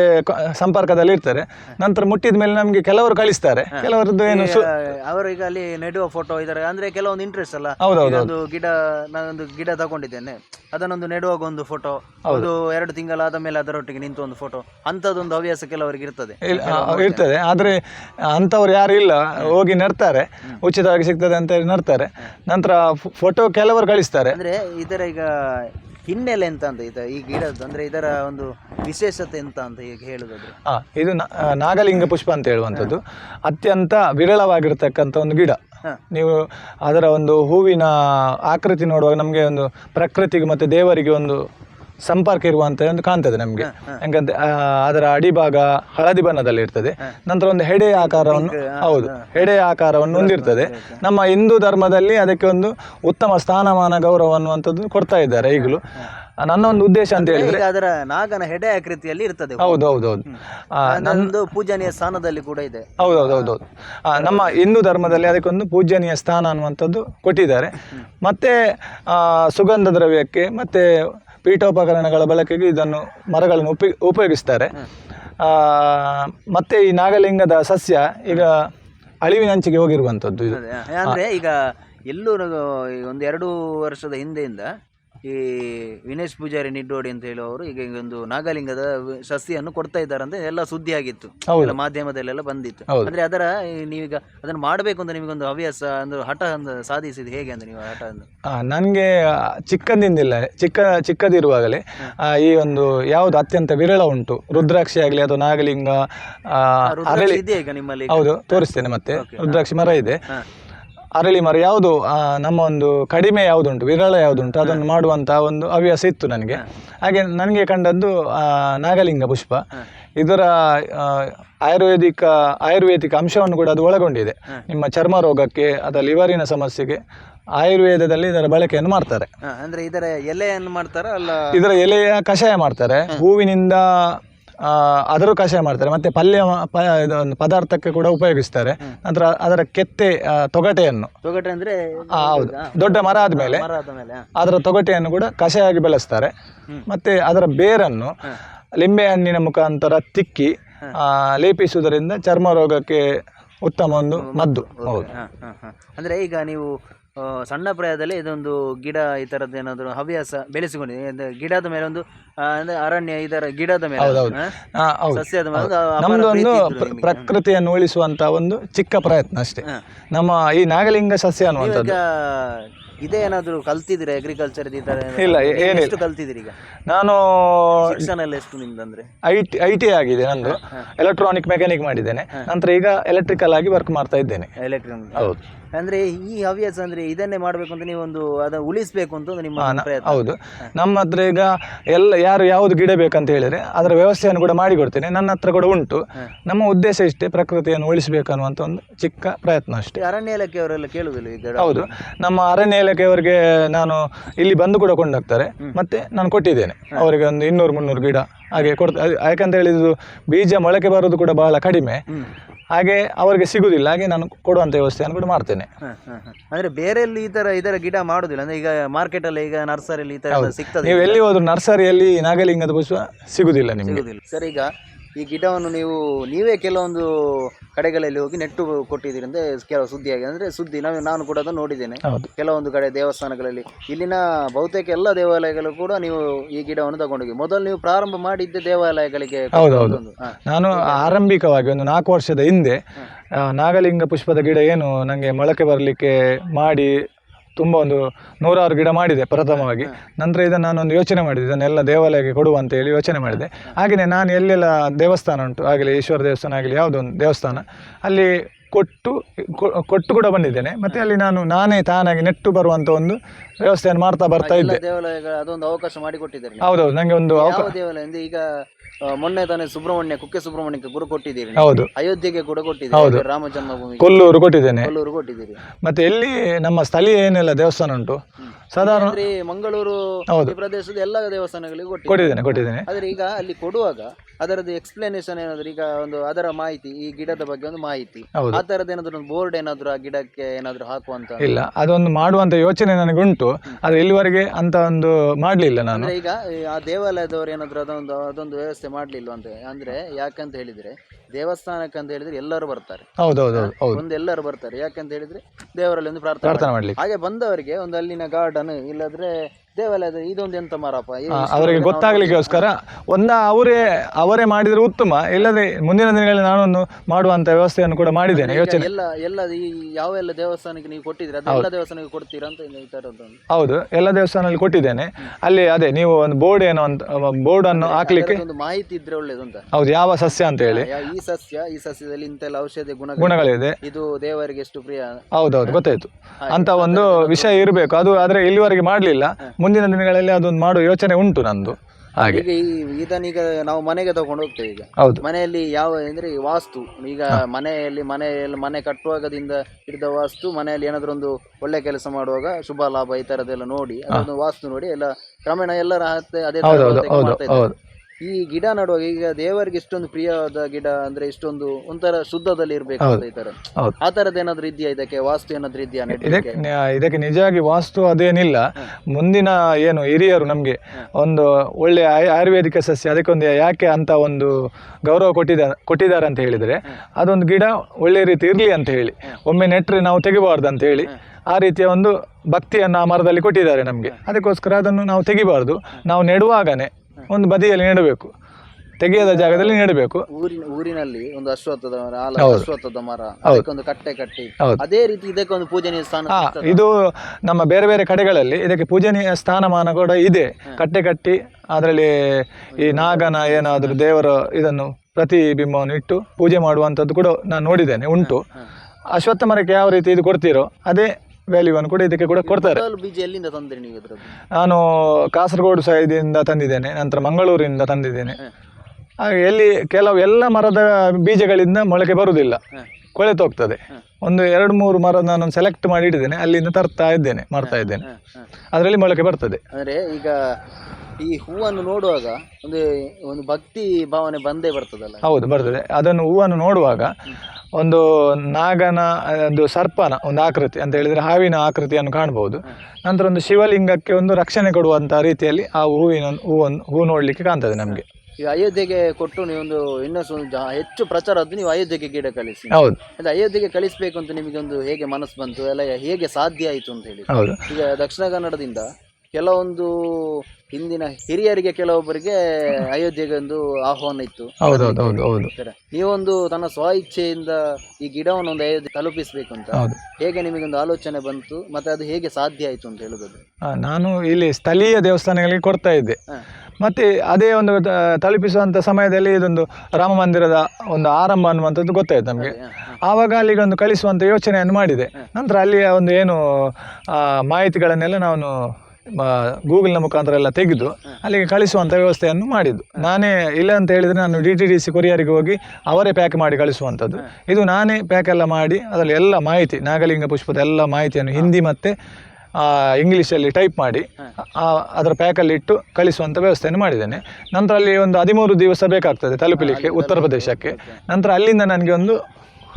ಸಂಪರ್ಕದಲ್ಲಿ ಇರ್ತಾರೆ. ನಂತರ ಮುಟ್ಟಿದ ಮೇಲೆ ನಮಗೆ ಕೆಲವರು ಕಳಿಸ್ತಾರೆ. ಕೆಲವರದ್ದು ಏನು ಸು ಅವರು ಈಗ ಅಲ್ಲಿ ನೆಡುವ ಫೋಟೋ ಇದಾರೆ. ಅಂದ್ರೆ ಕೆಲವೊಂದು ಇಂಟ್ರೆಸ್ಟ್ ಅಲ್ಲ. ಹೌದೌದು, ಒಂದು ಗಿಡ ನಾನೊಂದು ಗಿಡ ತಗೊಂಡಿದ್ದೇನೆ. ಅದನ್ನೊಂದು ನೆಡುವಾಗ ಒಂದು ಫೋಟೋ ಅದು ಎರಡು ತಿಂಗಳಾದ ಮೇಲೆ ಅದರೊಟ್ಟಿಗೆ ನಿಂತು ಒಂದು ಫೋಟೋ ಅಂತದೊಂದು ಹವ್ಯಾಸ ಕೆಲವರಿಗೆ ಇರ್ತದೆ. ಆ, ಇರ್ತದೆ. ಆದರೆ ಅಂಥವ್ರು ಯಾರು ಇಲ್ಲ. ಹೋಗಿ ನಡ್ತಾರೆ. ಉಚಿತವಾಗಿ ಸಿಗ್ತದೆ ಅಂತ ಹೇಳಿ ನಡ್ತಾರೆ. ನಂತರ ಫೋಟೋ ಕೆಲವರು ಕಳಿಸ್ತಾರೆ. ಅಂದ್ರೆ ಇದರ ಈಗ ಹಿನ್ನೆಲೆ ಎಂತ ಅಂತ ಇದು ಈ ಗಿಡದ್ದು ಅಂದ್ರೆ ಇದರ ಒಂದು ವಿಶೇಷತೆ ಎಂತ ಅಂತ ಈಗ ಹೇಳುದಾದ್ರೆ? ಆ, ಇದು ನ- ಆ, ನಾಗಲಿಂಗ ಪುಷ್ಪ ಅಂತ ಹೇಳುವಂಥದ್ದು. ಅತ್ಯಂತ ವಿರಳವಾಗಿರ್ತಕ್ಕಂಥ ಒಂದು ಗಿಡ. ಹ. ನೀವು ಅದರ ಒಂದು ಹೂವಿನ ಆಕೃತಿ ನೋಡುವಾಗ ನಮಗೆ ಒಂದು ಪ್ರಕೃತಿಗೆ ಮತ್ತು ದೇವರಿಗೆ ಒಂದು ಸಂಪರ್ಕ ಇರುವಂತ ಒಂದು ಕಾಣ್ತದೆ ನಮಗೆ. ಯಾಕಂತ ಅದರ ಅಡಿಭಾಗ ಹಳದಿ ಬಣ್ಣದಲ್ಲಿ ಇರ್ತದೆ. ನಂತರ ಒಂದು ಹೆಡೆ ಆಕಾರವನ್ನು ಹೌದು ಹೆಡೆ ಆಕಾರವನ್ನು ಹೊಂದಿರ್ತದೆ. ನಮ್ಮ ಹಿಂದೂ ಧರ್ಮದಲ್ಲಿ ಅದಕ್ಕೆ ಒಂದು ಉತ್ತಮ ಸ್ಥಾನಮಾನ ಗೌರವ ಅನ್ನುವಂಥದ್ದು ಕೊಡ್ತಾ ಇದ್ದಾರೆ ಈಗಲೂ. ನನ್ನ ಒಂದು ಉದ್ದೇಶ ಅಂತ ಹೇಳಿದ್ರೆ ಅದರ ನಾಗನ ಹೆಡೆ ಆಕೃತಿಯಲ್ಲಿ ಇರ್ತದೆ. ಹೌದು ಹೌದು ಹೌದು. ನಂದು ಪೂಜನೀಯ ಸ್ಥಾನದಲ್ಲಿ ಕೂಡ ಇದೆ. ಹೌದು ಹೌದು ಹೌದು ನಮ್ಮ ಹಿಂದೂ ಧರ್ಮದಲ್ಲಿ ಅದಕ್ಕೊಂದು ಪೂಜನೀಯ ಸ್ಥಾನ ಅನ್ನುವಂಥದ್ದು ಕೊಟ್ಟಿದ್ದಾರೆ. ಮತ್ತೆ ಸುಗಂಧ ದ್ರವ್ಯಕ್ಕೆ ಮತ್ತು ಪೀಠೋಪಕರಣಗಳ ಬಳಕೆಗೆ ಇದನ್ನು ಮರಗಳನ್ನು ಉಪ ಉಪಯೋಗಿಸ್ತಾರೆ. ಮತ್ತೆ ಈ ನಾಗಲಿಂಗದ ಸಸ್ಯ ಈಗ ಅಳಿವಿನಂಚಿಗೆ ಹೋಗಿರುವಂಥದ್ದು ಇದು. ಅದೇ, ಅಂದ್ರೆ ಈಗ ಎಲ್ಲೂ ಒಂದು ಎರಡು ವರ್ಷದ ಹಿಂದೆಯಿಂದ ಈ ವಿನೇಶ್ ಪೂಜಾರಿ ನಿಡ್ಡೋಡಿ ಅಂತ ಹೇಳುವವರು ಈಗ ಈಗ ಒಂದು ನಾಗಲಿಂಗದ ಸಸಿಯನ್ನು ಕೊಡ್ತಾ ಇದ್ದಾರೆ ಅಂತ ಎಲ್ಲ ಸುದ್ದಿ ಆಗಿತ್ತು. ಎಲ್ಲ ಮಾಧ್ಯಮದಲ್ಲೆಲ್ಲ ಬಂದಿತ್ತು. ಅಂದ್ರೆ ಅದರ ನೀವೀಗ ಅದನ್ನು ಮಾಡಬೇಕು ಅಂತ ನಿಮಗೊಂದು ಹವ್ಯಾಸ ಅಂದ್ರೆ ಹಠ ಒಂದು ಸಾಧಿಸಿದ ಹೇಗೆ ಅಂದ್ರೆ ನೀವು ಹಠ ಅಂದ್ರೆ ನನಗೆ ಚಿಕ್ಕಂದಿಂದಿಲ್ಲ. ಚಿಕ್ಕ ಚಿಕ್ಕದಿರುವಾಗಲೇ ಆ, ಈ ಒಂದು ಯಾವುದು ಅತ್ಯಂತ ವಿರಳ ಉಂಟು. ರುದ್ರಾಕ್ಷಿ ಆಗಲಿ ಅಥವಾ ನಾಗಲಿಂಗ ಆ, ಅರಳಿ ಇದೆಯಾ ಈಗ ನಿಮ್ಮಲ್ಲಿ? ಹೌದು ತೋರಿಸ್ತೇನೆ ಮತ್ತೆ. ರುದ್ರಾಕ್ಷಿ ಮರ ಇದೆ. ಅರಳಿ ಮರ ಯಾವುದು ನಮ್ಮ ಒಂದು ಕಡಿಮೆ ಯಾವುದುಂಟು ವಿರಳ ಯಾವುದುಂಟು ಅದನ್ನು ಮಾಡುವಂಥ ಒಂದು ಹವ್ಯಾಸ ಇತ್ತು ನನಗೆ. ಹಾಗೆ ನನಗೆ ಕಂಡದ್ದು ನಾಗಲಿಂಗ ಪುಷ್ಪ. ಇದರ ಆಯುರ್ವೇದಿಕ ಆಯುರ್ವೇದಿಕ ಅಂಶವನ್ನು ಕೂಡ ಅದು ಒಳಗೊಂಡಿದೆ. ನಿಮ್ಮ ಚರ್ಮ ರೋಗಕ್ಕೆ ಅಥವಾ ಲಿವರಿನ ಸಮಸ್ಯೆಗೆ ಆಯುರ್ವೇದದಲ್ಲಿ ಇದರ ಬಳಕೆಯನ್ನು ಮಾಡ್ತಾರೆ. ಅಂದ್ರೆ ಇದರ ಎಲೆಯನ್ನು ಮಾಡ್ತಾರ ಅಲ್ಲ? ಇದರ ಎಲೆಯ ಕಷಾಯ ಮಾಡ್ತಾರೆ. ಹೂವಿನಿಂದ ಅದರ ಕಷಾಯ ಮಾಡ್ತಾರೆ. ಮತ್ತೆ ಪಲ್ಯ ಮಾ- ಪ ಇದೊಂದು ಪದಾರ್ಥಕ್ಕೆ ಕೂಡ ಉಪಯೋಗಿಸ್ತಾರೆ. ನಂತರ ಅದರ ಕೆತ್ತೆ ತೊಗಟೆಯನ್ನು. ತೊಗಟೆ ಅಂದ್ರೆ ಹೌದು. ದೊಡ್ಡ ಮರ ಆದಮೇಲೆ ಅದರ ತೊಗಟೆಯನ್ನು ಕೂಡ ಕಷಾಯಾಗಿ ಬೆಳೆಸ್ತಾರೆ. ಮತ್ತೆ ಅದರ ಬೇರನ್ನು ಲಿಂಬೆ ಹಣ್ಣಿನ ಮುಖಾಂತರ ತಿಕ್ಕಿ ಲೇಪಿಸುವುದರಿಂದ ಚರ್ಮ ರೋಗಕ್ಕೆ ಉತ್ತಮ ಒಂದು ಮದ್ದು. ಹೌದು. ಅಂದ್ರೆ ಈಗ ನೀವು ಸಣ್ಣ ಪ್ರಾಯದಲ್ಲಿ ಇದೊಂದು ಗಿಡ ಈ ಥರದ್ದು ಏನಾದ್ರು ಹವ್ಯಾಸ ಬೆಳೆಸಿಕೊಂಡಿದೆ ಇದು ಗಿಡದ ಮೇಲೆ ಒಂದು ಆ, ಅಂದ್ರೆ ಅರಣ್ಯ ಇದರ ಗಿಡದ ಮೇಲೆ ಹೌದೌದು. ಆ, ಆ, ಹೌದು. ಸಸ್ಯದ ಮೇಲೆ ಒಂದು ಅಪಾರ ನಮ್ದು ಒಂದು ಪ್ರೀತಿ ಇತ್ತು ಪ್ರ- ನಿಮಗೆ. ಪ್ರಕೃತಿಯನ್ನು ಉಳಿಸುವಂತ ಒಂದು ಚಿಕ್ಕ ಪ್ರಯತ್ನ ಅಷ್ಟೇ. ಹಾ. ನಮ್ಮ ಈ ನಾಗಲಿಂಗ ಸಸ್ಯ ಅನ್ನುವಂಥದ್ದು. ಈಗ ಇದೇ ಏನಾದ್ರು ಕಲ್ತಿದ್ದೀರಾ ಅಗ್ರಿಕಲ್ಚರ್ ಈ ತರ ಏನಾದ್ರು? ಇಲ್ಲ, ಏನಿಲ್ಲ. ಎಷ್ಟು ಕಲ್ತಿದ್ದೀರಿ ಈಗ? ನಾನು ಶಿಕ್ಷಣ ಎಲ್ಲ ಎಷ್ಟು ನಿಮ್ದಂದ್ರೆ ಐ ಟಿ ಐ ಟಿ ಆಗಿದೆ ನಂದು. ಎಲೆಕ್ಟ್ರಾನಿಕ್ ಮೆಕ್ಯಾನಿಕ್ ಮಾಡಿದ್ದೇನೆ. ನಂತರ ಈಗ ಎಲೆಕ್ಟ್ರಿಕಲ್ ಆಗಿ ವರ್ಕ್ ಮಾಡ್ತಾ ಇದ್ದೇನೆ. ಎಲೆಕ್ಟ್ರಾನಿಕ್ ಹೌದು. ಅಂದ್ರೆ ಈ ಹವ್ಯಾಸ ಅಂದ್ರೆ ಇದನ್ನೇ ಮಾಡ್ಬೇಕು ಅಂತ ನೀವು ಒಂದು ಅದನ್ನ ಉಳಿಸ್ಬೇಕು ಅಂತ ಒಂದು ನಿಮ್ಮ ಪ್ರಯತ್ನ. ಹೌದು. ನಮ್ಮ ಹತ್ರ ಈಗ ಎಲ್ಲ ಯಾರು ಯಾವುದು ಗಿಡ ಬೇಕಂತ ಹೇಳಿದ್ರೆ ಅದರ ವ್ಯವಸ್ಥೆಯನ್ನು ಕೂಡ ಮಾಡಿಕೊಡ್ತೇನೆ. ನನ್ನ ಹತ್ರ ಕೂಡ ಉಂಟು. ನಮ್ಮ ಉದ್ದೇಶ ಇಷ್ಟೇ ಪ್ರಕೃತಿಯನ್ನು ಉಳಿಸಬೇಕು ಅನ್ನುವಂತ ಒಂದು ಚಿಕ್ಕ ಪ್ರಯತ್ನ ಅಷ್ಟೇ. ಅರಣ್ಯ ಇಲಾಖೆಯವರೆಲ್ಲ ಕೇಳುದಿಲ್ಲ ಈ ಗಿಡ. ಹೌದು. ನಮ್ಮ ಅರಣ್ಯ ಇಲಾಖೆಯವರಿಗೆ ನಾನು ಇಲ್ಲಿ ಬಂದು ಕೂಡ ಕೊಂಡೋಗ್ತಾರೆ. ಮತ್ತೆ ನಾನು ಕೊಟ್ಟಿದ್ದೇನೆ. ಅವರಿಗೆ ಒಂದು ಇನ್ನೂರು ಮುನ್ನೂರು ಗಿಡ ಹಾಗೆ ಕೊಡ್ತಾ ಯಾಕಂತ ಹೇಳಿದ್ದು ಬೀಜ ಮೊಳಕೆ ಬರೋದು ಕೂಡ ಬಹಳ ಕಡಿಮೆ. ಹಾಗೆ ಅವರಿಗೆ ಸಿಗುದಿಲ್ಲ. ಹಾಗೆ ನಾನು ಕೊಡುವಂತ ವ್ಯವಸ್ಥೆಯನ್ನು ಕೂಡ ಮಾಡ್ತೇನೆ. ಅಂದ್ರೆ ಬೇರೆ ಎಲ್ಲಿ ಈ ತರ ಇದರ ಗಿಡ ಮಾಡುದಿಲ್ಲ. ಅಂದ್ರೆ ಈಗ ಮಾರ್ಕೆಟ್ ಅಲ್ಲಿ ಈಗ ನರ್ಸರಿಯಲ್ಲಿ ಈ ತರ ಸಿಗ್ತದೆ ನೀವು ಎಲ್ಲಿ ಹೋದ್ರು ನರ್ಸರಿಯಲ್ಲಿ ನಾಗಲಿಂಗದ ಪುಷ್ಪ ಸಿಗುದಿಲ್ಲ ನಿಮಗೆ. ಸಿಗುದಿಲ್ಲ. ಸರ್ ಈಗ ಈ ಗಿಡವನ್ನು ನೀವು ನೀವೇ ಕೆಲವೊಂದು ಕಡೆಗಳಲ್ಲಿ ಹೋಗಿ ನೆಟ್ಟು ಕೊಟ್ಟಿದ್ದೀರಿ ಅಂದರೆ ಕೆಲವು ಸುದ್ದಿಯಾಗಿ ಅಂದರೆ ಸುದ್ದಿ ನಾವು ನಾನು ಕೂಡ ಅದನ್ನು ನೋಡಿದ್ದೇನೆ. ಕೆಲವೊಂದು ಕಡೆ ದೇವಸ್ಥಾನಗಳಲ್ಲಿ ಇಲ್ಲಿನ ಬಹುತೇಕ ಎಲ್ಲ ದೇವಾಲಯಗಳು ಕೂಡ ನೀವು ಈ ಗಿಡವನ್ನು ತಗೊಂಡೋಗಿ ಮೊದಲು ನೀವು ಪ್ರಾರಂಭ ಮಾಡಿದ್ದ ದೇವಾಲಯಗಳಿಗೆ. ನಾನು ಆರಂಭಿಕವಾಗಿ ಒಂದು ನಾಲ್ಕು ವರ್ಷದ ಹಿಂದೆ ನಾಗಲಿಂಗ ಪುಷ್ಪದ ಗಿಡ ಏನು ನನಗೆ ಮೊಳಕೆ ಬರಲಿಕ್ಕೆ ಮಾಡಿ ತುಂಬ ಒಂದು ನೂರಾರು ಗಿಡ ಮಾಡಿದೆ ಪ್ರಥಮವಾಗಿ. ನಂತರ ಇದನ್ನು ನಾನೊಂದು ಯೋಚನೆ ಮಾಡಿದೆ. ಇದನ್ನೆಲ್ಲ ದೇವಾಲಯಕ್ಕೆ ಕೊಡುವ ಅಂತ ಹೇಳಿ ಯೋಚನೆ ಮಾಡಿದೆ. ಹಾಗೆಯೇ ನಾನು ಎಲ್ಲೆಲ್ಲ ದೇವಸ್ಥಾನ ಉಂಟು ಆಗಲಿ ಈಶ್ವರ ದೇವಸ್ಥಾನ ಆಗಲಿ ಯಾವುದೊಂದು ದೇವಸ್ಥಾನ ಅಲ್ಲಿ ಕೊಟ್ಟು ಕೊಟ್ಟು ಕೂಡ ಬಂದಿದ್ದೇನೆ. ಮತ್ತೆ ಅಲ್ಲಿ ನಾನು ನಾನೇ ತಾನಾಗಿ ನೆಟ್ಟು ಬರುವಂತ ಒಂದು ವ್ಯವಸ್ಥೆಯನ್ನು ಮಾಡ್ತಾ ಬರ್ತಾ ಇದ್ದೆ. ದೇವಾಲಯಗಳು ಅದೊಂದು ಅವಕಾಶ ಮಾಡಿಕೊಟ್ಟಿದ್ದಾರೆ ನೀವು. ಹೌದೌದು ನಂಗೆ ಒಂದು ದೇವಾಲಯ ಅಂದ್ರೆ ಈಗ ಮೊನ್ನೆ ತಾನೇ ಸುಬ್ರಹ್ಮಣ್ಯ ಕುಕ್ಕೆ ಸುಬ್ರಹ್ಮಣ್ಯಕ್ಕೆ ಗುರು ಕೊಟ್ಟಿದ್ದೀರಿ ಹೌದು. ಅಯೋಧ್ಯೆಗೆ ಕೂಡ ಹೌದು. ಕೊಟ್ಟಿದ್ದೀರಿ ರಾಮ ಜನ್ಮಭೂಮಿ ಕೊಲ್ಲೂರು ಕೊಟ್ಟಿದ್ದೇನೆ. ಕೊಲ್ಲೂರು ಕೊಟ್ಟಿದ್ದೀರಿ. ಮತ್ತೆ ಎಲ್ಲಿ ನಮ್ಮ ಸ್ಥಳೀಯ ಏನೆಲ್ಲ ದೇವಸ್ಥಾನ ಉಂಟು? ಸಾಧಾರಣ ಮಂಗಳೂರು ಪ್ರದೇಶದ ಎಲ್ಲ ದೇವಸ್ಥಾನಗಳಿಗೆ ಕೊಟ್ಟಿದ್ದೇನೆ ಕೊಟ್ಟಿದ್ದೇನೆ. ಆದ್ರೆ ಈಗ ಅಲ್ಲಿ ಕೊಡುವಾಗ ಅದರದ್ದು ಎಕ್ಸ್ಪ್ಲನೇಷನ್ ಏನಾದ್ರು ಈಗ ಒಂದು ಅದರ ಮಾಹಿತಿ ಈ ಗಿಡದ ಬಗ್ಗೆ ಒಂದು ಮಾಹಿತಿ. ಆ ತರದ ಏನಾದ್ರು ಒಂದು ಬೋರ್ಡ್ ಏನಾದ್ರು ಆ ಗಿಡಕ್ಕೆ ಏನಾದ್ರು ಹಾಕುವಂತ? ಇಲ್ಲ ಅದೊಂದು ಮಾಡುವಂತ ಯೋಚನೆ ನನಗುಂಟು. ಅದು ಇಲ್ಲಿವರೆಗೆ ಅಂತ ಒಂದು ಮಾಡ್ಲಿಲ್ಲ ನಾನು. ಅಂದ್ರೆ ಈಗ ಆ ದೇವಾಲಯದವರು ಏನಾದ್ರು ಅದೊಂದು ಅದೊಂದು ವ್ಯವಸ್ಥೆ ಮಾಡ್ಲಿಲ್ಲ ಅಂತ ಅಂದ್ರೆ ಯಾಕಂತ ಹೇಳಿದ್ರೆ ದೇವಸ್ಥಾನಕ್ಕೆ ಅಂತ ಹೇಳಿದ್ರೆ ಎಲ್ಲರೂ ಬರ್ತಾರೆ. ಹೌದೌದು ಹೌದು. ಒಂದು ಎಲ್ಲರೂ ಬರ್ತಾರೆ. ಯಾಕಂತ ಹೇಳಿದ್ರೆ ದೇವರಲ್ಲಿ ಒಂದು ಪ್ರಾರ್ಥನೆ. ಮಾಡ್ಲಿಕ್ಕೆ. ಹಾಗೆ ಬಂದವರಿಗೆ ಒಂದು ಅಲ್ಲಿನ ಗಾರ್ಡನ್ ಇಲ್ಲದ್ರೆ ದೇವಾಲಯದ ಇದೊಂದು ಎಂತ ಮಾರಪ್ಪ? ಅವರಿಗೆ ಗೊತ್ತಾಗಲಿಕ್ಕೋಸ್ಕರ ಒಂದ ಅವರೇ ಅವರೇ ಮಾಡಿದ್ರೆ ಉತ್ತಮ. ಇಲ್ಲದೆ ಮುಂದಿನ ದಿನಗಳಲ್ಲಿ ನಾನೊಂದು ಮಾಡುವಂತ ವ್ಯವಸ್ಥೆಯನ್ನು ಕೂಡ ಮಾಡಿದ್ದೇನೆ ಯೋಚನೆ. ಎಲ್ಲ ಎಲ್ಲ ಈ ಯಾವ ಎಲ್ಲ ದೇವಸ್ಥಾನಕ್ಕೆ ನೀವು ಕೊಟ್ಟಿದ್ರೆ ಎಲ್ಲ ದೇವಸ್ಥಾನಕ್ಕೆ ಕೊಡ್ತೀರಾ ಅಂತ ಈ ತರದ್ದು ಹೌದು ಎಲ್ಲ ದೇವಸ್ಥಾನದಲ್ಲಿ ಕೊಟ್ಟಿದ್ದೇನೆ. ಅಲ್ಲಿ ಅದೇ ನೀವು ಒಂದು ಬೋರ್ಡ್ ಏನೋ ಅಂತ ಬೋರ್ಡ್ ಅನ್ನು ಹಾಕ್ಲಿಕ್ಕೆ ಒಂದು ಮಾಹಿತಿ ಇದ್ರೆ ಒಳ್ಳೇದು ಅಂತ. ಹೌದು ಯಾವ ಸಸ್ಯ ಅಂತ ಹೇಳಿ. ಈ ಸಸ್ಯ ಈ ಸಸ್ಯದಲ್ಲಿ ಇಂತೆಲ್ಲ ಔಷಧಿ ಗುಣ ಗುಣಗಳಿದೆ. ಇದು ದೇವರಿಗೆ ಎಷ್ಟು ಪ್ರಿಯ? ಹೌದೌದು ಗೊತ್ತಾಯ್ತು. ಅಂತ ಒಂದು ವಿಷಯ ಇರಬೇಕು. ಅದು ಆದ್ರೆ ಇಲ್ಲಿವರೆಗೆ ಮಾಡಲಿಲ್ಲ. ಮುಂದಿನ ದಿನಗಳಲ್ಲಿ ಅದೊಂದು ಮಾಡುವ ಯೋಚನೆ ಉಂಟು ನಂದು. ಹಾಗೆ. ಈಗ ಈ ಇದನ್ನೀಗ ನಾವು ಮನೆಗೆ ತಗೊಂಡು ಹೋಗ್ತೇವೆ ಈಗ. ಹೌದು. ಮನೆಯಲ್ಲಿ ಯಾವ ಅಂದ್ರೆ ಈ ವಾಸ್ತು. ಈಗ ಮನೆಯಲ್ಲಿ ಮನೆಯಲ್ಲಿ ಮನೆ ಕಟ್ಟುವಾಗದಿಂದ ಹಿಡಿದ ವಾಸ್ತು ಮನೆಯಲ್ಲಿ ಏನಾದ್ರೂ ಒಂದು ಒಳ್ಳೆ ಕೆಲಸ ಮಾಡುವಾಗ ಶುಭ ಲಾಭ ಈ ತರದೆಲ್ಲ ನೋಡಿ ಅದೊಂದು ವಾಸ್ತು ನೋಡಿ ಎಲ್ಲ ಕ್ರಮೇಣ ಎಲ್ಲರ ಹತ್ತೆ ಅದೇ ತರ ಹೌದು ಮಾಡ್ತಾ ಇದ್ದಾರೆ. ಹೌದು. ಈ ಗಿಡ ನಡುವಾಗ ಈಗ ದೇವರಿಗೆ ಇಷ್ಟೊಂದು ಪ್ರಿಯವಾದ ಗಿಡ ಅಂದ್ರೆ ಇಷ್ಟೊಂದು ಒಂಥರ ಶುದ್ಧದಲ್ಲಿ ಇರಬೇಕು ಅಂತ ಹೌದು. ಆ ತರದ್ ಏನಾದ್ರು ಇದೆಯಾ ಇದಕ್ಕೆ? ವಾಸ್ತು ಏನಾದ್ರು ಇದೆಯಾ? ಇದಕ್ಕೆ ಇದಕ್ಕೆ ನಿಜವಾಗಿ ವಾಸ್ತು ಅದೇನಿಲ್ಲ. ಮುಂದಿನ ಏನು ಹಿರಿಯರು ನಮಗೆ ಒಂದು ಒಳ್ಳೆ ಆಯ್- ಆಯುರ್ವೇದಿಕ ಸಸ್ಯ ಅದಕ್ಕೊಂದು ಯಾಕೆ ಅಂತ ಒಂದು ಗೌರವ ಕೊಟ್ಟಿದ್ದಾರೆ ಕೊಟ್ಟಿದ್ದಾರೆ ಅಂತ ಹೇಳಿದರೆ ಅದೊಂದು ಗಿಡ ಒಳ್ಳೆ ರೀತಿ ಇರಲಿ ಅಂತ ಹೇಳಿ ಒಮ್ಮೆ ನೆಟ್ಟರೆ ನಾವು ತೆಗಿಬಾರ್ದು ಅಂತ ಹೇಳಿ ಆ ರೀತಿಯ ಒಂದು ಭಕ್ತಿಯನ್ನು ಆ ಮರದಲ್ಲಿ ಕೊಟ್ಟಿದ್ದಾರೆ ನಮಗೆ. ಅದಕ್ಕೋಸ್ಕರ ಅದನ್ನು ನಾವು ತೆಗಿಬಾರ್ದು. ನಾವು ನೆಡುವಾಗನೇ ಒಂದು ಬದಿಯಲ್ಲಿ ನೆಡಬೇಕು. ತೆಗೆಯದ ಜಾಗದಲ್ಲಿ ನೆಡಬೇಕು. ಊರಿನ ಊರಿನಲ್ಲಿ ಒಂದು ಅಶ್ವತ್ಥದ ಮರ ಆಲ ಹೌದು. ಅಶ್ವತ್ಥದ ಮರ ಅದಕ್ಕೊಂದು ಕಟ್ಟೆ ಕಟ್ಟಿ. ಹೌದು. ಅದೇ ರೀತಿ ಇದಕ್ಕೊಂದು ಪೂಜನೀಯ ಸ್ಥಾನ ಹಾ ಇದು ನಮ್ಮ ಬೇರೆ ಬೇರೆ ಕಡೆಗಳಲ್ಲಿ ಇದಕ್ಕೆ ಪೂಜನೀಯ ಸ್ಥಾನಮಾನ ಕೂಡ ಇದೆ. ಕಟ್ಟೆ ಕಟ್ಟಿ ಅದರಲ್ಲಿ ಈ ನಾಗನ ಏನಾದರೂ ದೇವರ ಇದನ್ನು ಪ್ರತಿಬಿಂಬವನ್ನು ಇಟ್ಟು ಪೂಜೆ ಮಾಡುವಂಥದ್ದು ಕೂಡ ನಾನು ನೋಡಿದ್ದೇನೆ ಉಂಟು. ಅಶ್ವತ್ಥ ಮರಕ್ಕೆ ಯಾವ ರೀತಿ ಇದು ಕೊಡ್ತೀರೋ ಅದೇ ವ್ಯಾಲ್ಯೂವನ್ನು ಕೂಡ ಇದಕ್ಕೆ ಕೂಡ ಕೊಡ್ತಾರೆ. ಮೊದಲು ಬೀಜ ಎಲ್ಲಿಂದ ತಂದ್ರಿ ನೀವು ಇದ್ರದ್ದು? ನಾನು ಕಾಸರಗೋಡು ಸೈಡಿಂದ ತಂದಿದ್ದೇನೆ ನಂತರ ಮಂಗಳೂರಿನಿಂದ ತಂದಿದ್ದೇನೆ. ಹಾಗೆ ಎಲ್ಲಿ ಕೆಲವು ಎಲ್ಲ ಮರದ ಬೀಜಗಳಿಂದ ಮೊಳಕೆ ಬರುವುದಿಲ್ಲ. ಕೊಳೆತು ಹೋಗ್ತದೆ. ಒಂದು ಎರಡು ಮೂರು ಮರ ನಾನು ಸೆಲೆಕ್ಟ್ ಮಾಡಿ ಇಡಿದ್ದೇನೆ ಅಲ್ಲಿಂದ ತರ್ತಾ ಇದ್ದೇನೆ ಮಾಡ್ತಾ ಇದ್ದೇನೆ. ಅದರಲ್ಲಿ ಮೊಳಕೆ ಬರ್ತದೆ. ಅಂದ್ರೆ ಈಗ ಈ ಹೂವನ್ನು ನೋಡುವಾಗ ಒಂದು ಒಂದು ಭಕ್ತಿ ಭಾವನೆ ಬಂದೇ ಬರ್ತದಲ್ಲ? ಹೌದು ಬರ್ತದೆ. ಅದನ್ನು ಹೂವನ್ನು ನೋಡುವಾಗ ಒಂದು ನಾಗನ ಒಂದು ಸರ್ಪನ ಒಂದು ಆಕೃತಿ ಅಂತ ಹೇಳಿದ್ರೆ ಹಾವಿನ ಆಕೃತಿಯನ್ನು ಕಾಣಬಹುದು ನಂತರ ಒಂದು ಶಿವಲಿಂಗಕ್ಕೆ ಒಂದು ರಕ್ಷಣೆ ಕೊಡುವಂತಹ ರೀತಿಯಲ್ಲಿ ಆ ಹೂವಿನ ಹೂವನ್ನು ಹೂ ನೋಡಲಿಕ್ಕೆ ಕಾಣ್ತದೆ ನಮಗೆ. ಈಗ ಅಯೋಧ್ಯೆಗೆ ಕೊಟ್ಟು ನೀವೊಂದು ಇನ್ನಷ್ಟು ಒಂದು ಜಾ- ಹೆಚ್ಚು ಪ್ರಚಾರದ್ದು ನೀವು ಅಯೋಧ್ಯೆಗೆ ಗಿಡ ಕಳಿಸಿ. ಹೌದು. ಅದು ಅಯೋಧ್ಯೆಗೆ ಕಳಿಸ್ಬೇಕು ಅಂತ ನಿಮಗೆ ಒಂದು ಹೇಗೆ ಮನಸ್ಸು ಬಂತು ಎಲ್ಲ ಹೇಗೆ ಸಾಧ್ಯ ಆಯಿತು ಅಂತ ಹೇಳಿ. ಹೌದು. ಈಗ ದಕ್ಷಿಣ ಕನ್ನಡದಿಂದ ಕೆಲವೊಂದು ಹಿಂದಿನ ಹಿರಿಯರಿಗೆ ಕೆಲವೊಬ್ಬರಿಗೆ ಅಯೋಧ್ಯೆಗೆ ಒಂದು ಆಹ್ವಾನ ಇತ್ತು. ಹೌದು ಹೌದು ಹೌದು ಹೌದು. ಸರಿ. ನೀವೊಂದು ತನ್ನ ಸ್ವ ಇಚ್ಛೆಯಿಂದ ಈ ಗಿಡವನ್ನು ಒಂದು ಅಯೋಧ್ಯೆ ತಲುಪಿಸ್ಬೇಕು ಅಂತ ಹೇಗೆ ಹೇಗೆ ನಿಮಗೊಂದು ಆಲೋಚನೆ ಬಂತು ಮತ್ತೆ ಅದು ಹೇಗೆ ಸಾಧ್ಯ ಆಯಿತು ಅಂತ ಹೇಳುದು ಆ, ನಾನು ಇಲ್ಲಿ ಸ್ಥಳೀಯ ದೇವಸ್ಥಾನಗಳಿಗೆ ಕೊಡ್ತಾ ಇದ್ದೆ. ಹ. ಮತ್ತೆ ಅದೇ ಒಂದು ತಲುಪಿಸುವಂಥ ಸಮಯದಲ್ಲಿ ಇದೊಂದು ರಾಮ ಮಂದಿರದ ಒಂದು ಆರಂಭ ಅನ್ನುವಂಥದ್ದು ಗೊತ್ತಾಯ್ತು ನಮಗೆ. ಆವಾಗ ಅಲ್ಲಿಗೆ ಒಂದು ಕಳಿಸುವಂಥ ಯೋಚನೆಯನ್ನು ಮಾಡಿದೆ. ನಂತರ ಅಲ್ಲಿಯ ಒಂದು ಏನು ಮಾಹಿತಿಗಳನ್ನೆಲ್ಲ ನಾನು ಗೂಗಲ್ನ ಮುಖಾಂತರ ಎಲ್ಲ ತೆಗೆದು ಅಲ್ಲಿಗೆ ಕಳಿಸುವಂಥ ವ್ಯವಸ್ಥೆಯನ್ನು ಮಾಡಿದ್ದು. ನಾನೇ ಇಲ್ಲ ಅಂತ ಹೇಳಿದರೆ ನಾನು ಡಿ ಟಿ ಡಿ ಸಿ ಕೊರಿಯರಿಗೆ ಹೋಗಿ ಅವರೇ ಪ್ಯಾಕ್ ಮಾಡಿ ಕಳಿಸುವಂಥದ್ದು. ಇದು ನಾನೇ ಪ್ಯಾಕ್ ಎಲ್ಲ ಮಾಡಿ ಅದರಲ್ಲಿ ಎಲ್ಲ ಮಾಹಿತಿ ನಾಗಲಿಂಗ ಪುಷ್ಪದ ಎಲ್ಲ ಮಾಹಿತಿಯನ್ನು ಹಿಂದಿ ಮತ್ತು ಇಂಗ್ಲೀಷಲ್ಲಿ ಟೈಪ್ ಮಾಡಿ ಅದರ ಪ್ಯಾಕಲ್ಲಿ ಇಟ್ಟು ಕಳಿಸುವಂಥ ವ್ಯವಸ್ಥೆಯನ್ನು ಮಾಡಿದ್ದೇನೆ. ನಂತರ ಅಲ್ಲಿ ಒಂದು ಹದಿಮೂರು ದಿವಸ ಬೇಕಾಗ್ತದೆ ತಲುಪಲಿಕ್ಕೆ ಉತ್ತರ ಪ್ರದೇಶಕ್ಕೆ. ನಂತರ ಅಲ್ಲಿಂದ ನನಗೆ ಒಂದು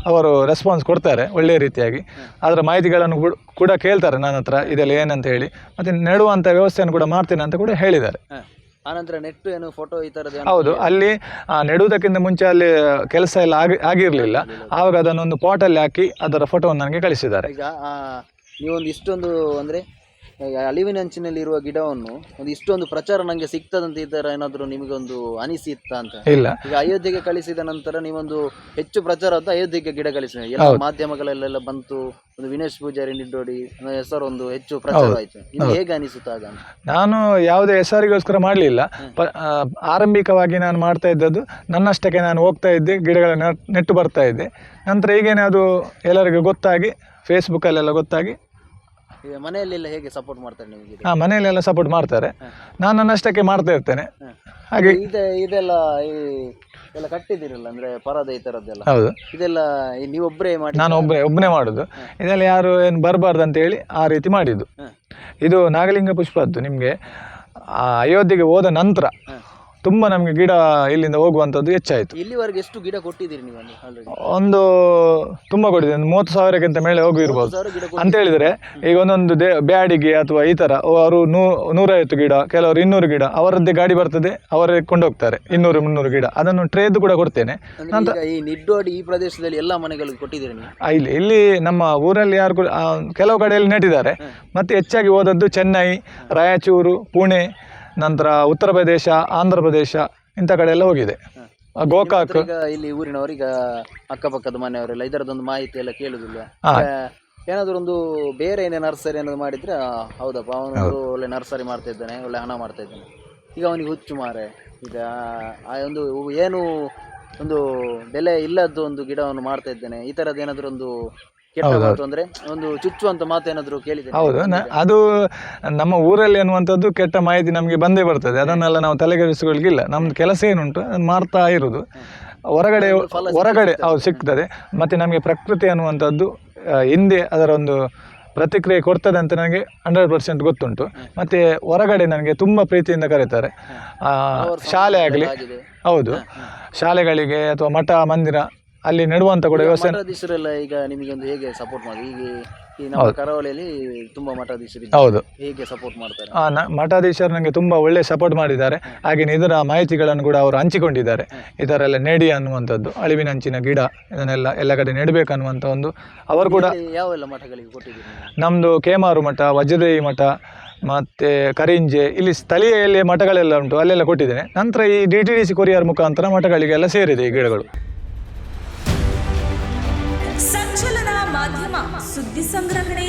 ಅವರು ರೆಸ್ಪಾನ್ಸ್ ಕೊಡ್ತಾರೆ ಒಳ್ಳೆಯ ರೀತಿಯಾಗಿ. ಅದರ ಮಾಹಿತಿಗಳನ್ನು ಕೂಡ- ಕೇಳ್ತಾರೆ ನನ್ನ ಹತ್ರ ಇದೆಲ್ಲ ಏನಂತ ಹೇಳಿ. ಮತ್ತು ನೆಡುವಂಥ ವ್ಯವಸ್ಥೆಯನ್ನು ಕೂಡ ಮಾಡ್ತೇನೆ ಅಂತ ಕೂಡ ಹೇಳಿದ್ದಾರೆ. ಆನಂತರ ನೆಟ್ಟು ಏನು ಫೋಟೋ ಈ ಥರದ್ದು ಹೌದು ಅಲ್ಲಿ ನೆಡುವುದಕ್ಕಿಂತ ಮುಂಚೆ ಅಲ್ಲಿ ಕೆಲಸ ಎಲ್ಲ ಆಗಿ ಆಗಿರಲಿಲ್ಲ. ಆವಾಗ ಅದನ್ನೊಂದು ಪಾಟಲ್ಲಿ ಹಾಕಿ ಅದರ ಫೋಟೋವನ್ನು ನನಗೆ ಕಳಿಸಿದ್ದಾರೆ. ಈಗ ನೀವೊಂದು ಇಷ್ಟೊಂದು ಅಂದ್ರೆ ಈಗ ಅಂಚಿನಲ್ಲಿರುವ ಇರುವ ಗಿಡವನ್ನು ಒಂದು ಇಷ್ಟೊಂದು ಪ್ರಚಾರ ನಂಗೆ ಸಿಗ್ತದಂತ ಈ ಥರ ಏನಾದರೂ ನಿಮಗೊಂದು ಅನಿಸಿತ್ತ ಅಂತ? ಇಲ್ಲ. ಈಗ ಅಯೋಧ್ಯೆಗೆ ಕಳಿಸಿದ ನಂತರ ನೀವೊಂದು ಹೆಚ್ಚು ಪ್ರಚಾರ ಅಂತ ಅಯೋಧ್ಯೆಗೆ ಗಿಡ ಕಳಿಸಿದ. ಎಲ್ಲ ಮಾಧ್ಯಮಗಳಲ್ಲೆಲ್ಲ ಬಂತು ಒಂದು ವಿನೇಶ್ ಪೂಜಾರಿ ನಿಡ್ಡೋಡಿ ಹೆಸರು ಒಂದು ಹೆಚ್ಚು ಪ್ರಚಾರ ಆಯ್ತು. ನಿಮ್ಗೆ ಹೇಗೆ ಅನಿಸುತ್ತಾಗ ಅಂತ? ನಾನು ಯಾವುದೇ ಹೆಸರಿಗೋಸ್ಕರ ಮಾಡಲಿಲ್ಲ. ಆರಂಭಿಕವಾಗಿ ನಾನು ಮಾಡ್ತಾ ಇದ್ದದ್ದು ನನ್ನಷ್ಟಕ್ಕೆ ನಾನು ಹೋಗ್ತಾ ಇದ್ದೆ ಗಿಡಗಳನ್ನ ನೆಟ್ಟು ಬರ್ತಾ ಇದ್ದೆ. ನಂತರ ಈಗೇನೆ ಅದು ಎಲ್ಲರಿಗೂ ಗೊತ್ತಾಗಿ ಫೇಸ್ಬುಕ್ಕಲ್ಲೆಲ್ಲ ಗೊತ್ತಾಗಿ ಮನೆಯಲ್ಲೆಲ್ಲ ಹೇಗೆ ಸಪೋರ್ಟ್ ಮಾಡ್ತಾರೆ ನಿಮಗೆ ಹಾಂ ಮನೆಯಲ್ಲೆಲ್ಲ ಸಪೋರ್ಟ್ ಮಾಡ್ತಾರೆ. ನಾನು ನನ್ನಷ್ಟಕ್ಕೆ ಮಾಡ್ತಾ ಇರ್ತೇನೆ. ಹಾಗೆ ಇದೆ ಇದೆಲ್ಲ ಈ ಎಲ್ಲ ಕಟ್ಟಿದಿರಲ್ಲ ಅಂದ್ರೆ ಪರದ ಈ ಥರದ್ದೆಲ್ಲ ಹೌದು. ಇದೆಲ್ಲ ಈ ನೀವೊಬ್ಬರೇ ಮಾಡಿ ನಾನು ಒಬ್ಬನೇ ಒಬ್ಬನೇ ಮಾಡೋದು. ಇದೆಲ್ಲ ಯಾರು ಏನು ಬರಬಾರ್ದು ಅಂತೇಳಿ ಆ ರೀತಿ ಮಾಡಿದ್ದು. ಇದು ನಾಗಲಿಂಗ ಪುಷ್ಪದ್ದು ನಿಮಗೆ ಅಯೋಧ್ಯೆಗೆ ಹೋದ ನಂತರ ತುಂಬ ನಮಗೆ ಗಿಡ ಇಲ್ಲಿಂದ ಹೋಗುವಂಥದ್ದು ಹೆಚ್ಚಾಯಿತು. ಇಲ್ಲಿವರೆಗೆ ಎಷ್ಟು ಗಿಡ ಕೊಟ್ಟಿದ್ದೀರಿ ನೀವು ಒಂದು ತುಂಬ ಕೊಟ್ಟಿದೆ ಒಂದು ಮೂವತ್ತು ಸಾವಿರಕ್ಕಿಂತ ಮೇಲೆ ಹೋಗಿರ್ಬೋದು. ಸಾವಿರ ಗಿಡ ಅಂತ ಹೇಳಿದರೆ ಈಗ ಒಂದೊಂದು ದೇ ಬ್ಯಾಡಿಗೆ ಅಥವಾ ಈ ಥರ ಅವರು ನೂ ನೂರೈವತ್ತು ಗಿಡ ಕೆಲವರು ಇನ್ನೂರು ಗಿಡ ಅವರದ್ದೇ ಗಾಡಿ ಬರ್ತದೆ ಅವರೇ ಕೊಂಡೋಗ್ತಾರೆ ಇನ್ನೂರು ಮುನ್ನೂರು ಗಿಡ. ಅದನ್ನು ಟ್ರೇದು ಕೂಡ ಕೊಡ್ತೇನೆ. ಅಂದ್ರೆ ಈಗ ಈ ನಿಡ್ಡೋಡಿ ಈ ಪ್ರದೇಶದಲ್ಲಿ ಎಲ್ಲಾ ಮನೆಗಳಿಗೆ ಕೊಟ್ಟಿದ್ದೀರಿ ನೀವು? ಆ, ಇಲ್ಲಿ ಇಲ್ಲಿ ನಮ್ಮ ಊರಲ್ಲಿ ಯಾರು ಕೂಡ ಆ, ಕೆಲವು ಕಡೆಯಲ್ಲಿ ನೆಟ್ಟಿದ್ದಾರೆ. ಮತ್ತು ಹೆಚ್ಚಾಗಿ ಹೋದದ್ದು ಚೆನ್ನೈ ರಾಯಚೂರು ಪುಣೆ ನಂತರ ಉತ್ತರ ಪ್ರದೇಶ ಆಂಧ್ರ ಪ್ರದೇಶ ಇಂಥ ಕಡೆ ಎಲ್ಲ ಹೋಗಿದೆ. ಆ, ಗೋಕಾಕ್. ಈಗ ಇಲ್ಲಿ ಊರಿನವರೀಗ ಅಕ್ಕಪಕ್ಕದ ಮನೆಯವರೆಲ್ಲ ಇದರದೊಂದು ಮಾಹಿತಿ ಎಲ್ಲ ಕೇಳುದಿಲ್ಲ. ಹಾ. ಏನಾದ್ರು ಒಂದು ಬೇರೆ ಏನೇ ನರ್ಸರಿ ಏನಾದ್ರು ಮಾಡಿದ್ರೆ ಆ, ಹೌದಪ್ಪ ಅವನು ಒಳ್ಳೆ ನರ್ಸರಿ ಮಾಡ್ತಾ ಇದ್ದಾನೆ ಒಳ್ಳೆ ಹಣ ಮಾಡ್ತಾ ಇದ್ದಾನೆ. ಈಗ ಅವನಿಗೆ ಹುಚ್ಚು ಮಾರೆ. ಈಗ ಆ ಒಂದು ಏನು ಒಂದು ಬೆಲೆ ಇಲ್ಲದ್ದು ಒಂದು ಗಿಡವನ್ನು ಮಾಡ್ತಾ ಇದ್ದಾನೆ ಈ ತರದ್ ಏನಾದ್ರು ಒಂದು ಕೆಟ್ಟ ಮಾತು ಅಂದ್ರೆ ಒಂದು ಚುಚ್ಚುವಂತ ಮಾತು ಏನಾದ್ರು ಕೇಳಿದೆ ಹೌದು ನ- ಅದು ನಮ್ಮ ಊರಲ್ಲಿ ಅನ್ನುವಂಥದ್ದು ಕೆಟ್ಟ ಮಾಹಿತಿ ನಮಗೆ ಬಂದೇ ಬರ್ತದೆ. ಅದನ್ನೆಲ್ಲ ನಾವು ತಲೆಗರಿಸಿಕೊಳ್ಳಿಲ್ಲ ನಮ್ದು ಕೆಲಸ ಏನುಂಟು ಅದನ್ನ ಮಾಡ್ತಾ ಇರೋದು. ಹೊರಗಡೆ ಹೊರಗಡೆ ಹೌದು ಸಿಗ್ತದೆ. ಮತ್ತು ನಮಗೆ ಪ್ರಕೃತಿ ಅನ್ನುವಂಥದ್ದು ಆ, ಹಿಂದೆ ಅದರ ಒಂದು ಪ್ರತಿಕ್ರಿಯೆ ಕೊಡ್ತದೆ ಅಂತ ನನಗೆ ಹಂಡ್ರೆಡ್ ಪರ್ಸೆಂಟ್ ಗೊತ್ತುಂಟು. ಮತ್ತು ಹೊರಗಡೆ ನನಗೆ ತುಂಬ ಪ್ರೀತಿಯಿಂದ ಕರೀತಾರೆ. ಆ, ಶಾಲೆ ಆಗಲಿ ಹೌದು. ಶಾಲೆಗಳಿಗೆ ಅಥವಾ ಮಠ ಮಂದಿರ ಅಲ್ಲಿ ನೆಡುವಂತ ಕೂಡ ವ್ಯವಸ್ಥೆ ಮಠಾಧೀಶರೆಲ್ಲ ಈಗ ನಿಮಗೆ ಒಂದು ಹೇಗೆ ಸಪೋರ್ಟ್ ಮಾಡಿ ಈಗ ಈ ನಮ್ಮ ಕರಾವಳಿಯಲ್ಲಿ ತುಂಬಾ ಮಠಾಧೀಶರು ಇದ್ದಾರೆ. ಹೌದು. ಹೇಗೆ ಸಪೋರ್ಟ್ ಮಾಡ್ತಾರೆ? ಆ, ನ- ಮಠಾಧೀಶರು ನನಗೆ ತುಂಬ ಒಳ್ಳೆ ಸಪೋರ್ಟ್ ಮಾಡಿದ್ದಾರೆ. ಹಾಗೆಯೇ ಇದರ ಮಾಹಿತಿಗಳನ್ನು ಕೂಡ ಅವರು ಹಂಚಿಕೊಂಡಿದ್ದಾರೆ. ಈ ಥರ ಎಲ್ಲ ನೆಡಿ ಅನ್ನುವಂಥದ್ದು ಅಳಿವಿನಂಚಿನ ಗಿಡ ಇದನ್ನೆಲ್ಲ ಎಲ್ಲ ಕಡೆ ನೆಡಬೇಕು ಅನ್ನುವಂಥ ಒಂದು ಅವರು ಕೂಡ ಇಲ್ಲಿ ಯಾವೆಲ್ಲ ಮಠಗಳಿಗೆ ಕೊಟ್ಟಿದ್ದೀರಿ ನೀವು? ನಮ್ಮದು ಕೇಮಾರು ಮಠ ವಜ್ರದೇವಿ ಮಠ ಮತ್ತೆ ಕರಿಂಜೆ ಇಲ್ಲಿ ಸ್ಥಳೀಯ ಎಲ್ಲಿ ಮಠಗಳೆಲ್ಲ ಉಂಟು ಅಲ್ಲೆಲ್ಲ ಕೊಟ್ಟಿದ್ದೇನೆ. ನಂತರ ಈ D T D C courier ಮುಖಾಂತರ ಮಠಗಳಿಗೆಲ್ಲ ಸೇರಿದೆ ಈ ಗಿಡಗಳು. ಸಂಚಲನ ಮಾಧ್ಯಮ ಸುದ್ದಿ ಸಂಗ್ರಹಣೆ